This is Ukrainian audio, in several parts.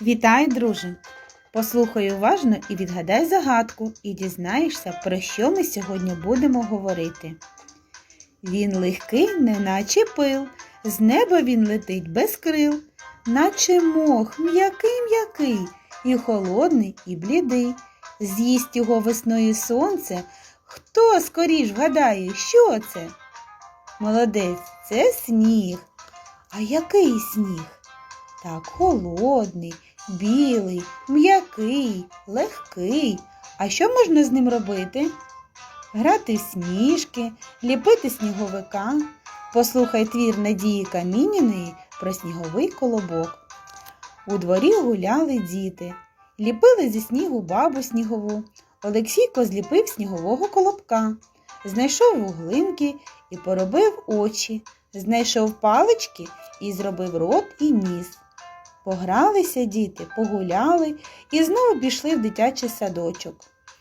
Вітай, друже! Послухай уважно і відгадай загадку, і дізнаєшся, про що ми сьогодні будемо говорити. Він легкий, неначе пил, з неба він летить без крил, наче мох, м'який м'який, і холодний, і блідий. З'їсть його весною сонце. Хто скоріш вгадає, що це? Молодець, це сніг. А який сніг? Так, холодний, білий, м'який, легкий. А що можна з ним робити? Грати в сніжки, ліпити сніговика. Послухай твір Надії Камініної про сніговий колобок. У дворі гуляли діти, ліпили зі снігу бабу снігову. Олексійко зліпив снігового колобка, знайшов вуглинки і поробив очі, знайшов палички і зробив рот і ніс. Погралися діти, погуляли і знову пішли в дитячий садочок.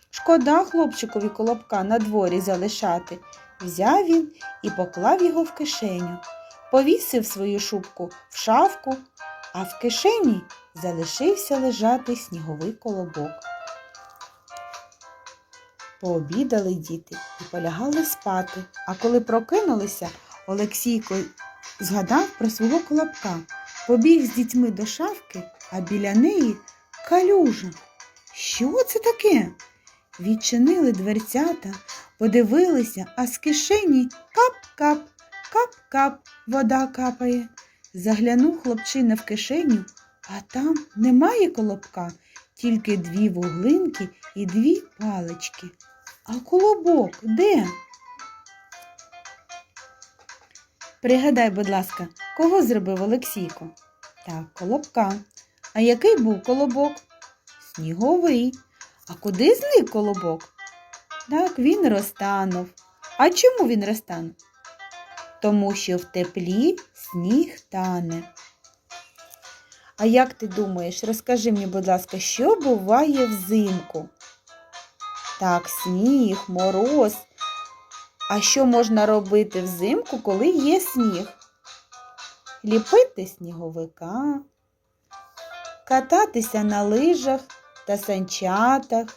Шкода хлопчикові колобка на дворі залишати. Взяв він і поклав його в кишеню, повісив свою шубку в шафку, а в кишені залишився лежати сніговий колобок. Пообідали діти і полягали спати, а коли прокинулися, Олексійко згадав про свого колобка, побіг з дітьми до шафки, а біля неї калюжа. Що це таке? Відчинили дверцята, подивилися, а з кишені кап-кап, кап-кап, вода капає. Заглянув хлопчина в кишеню, а там немає колобка, тільки дві вуглинки і дві палички. А колобок де? Пригадай, будь ласка, кого зробив Олексійко? Так, колобка. А який був колобок? Сніговий. А куди зник колобок? Так, він розтанув. А чому він розтанув? Тому що в теплі сніг тане. А як ти думаєш, розкажи мені, будь ласка, що буває взимку? Так, сніг, мороз. А що можна робити взимку, коли є сніг? Ліпити сніговика, кататися на лижах та санчатах,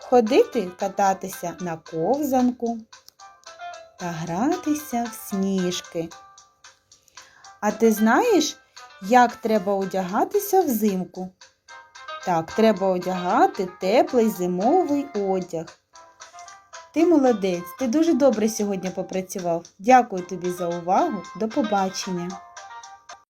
ходити кататися на ковзанку та гратися в сніжки. А ти знаєш, як треба одягатися взимку? Так, треба одягати теплий зимовий одяг. Ти молодець, ти дуже добре сьогодні попрацював. Дякую тобі за увагу. До побачення.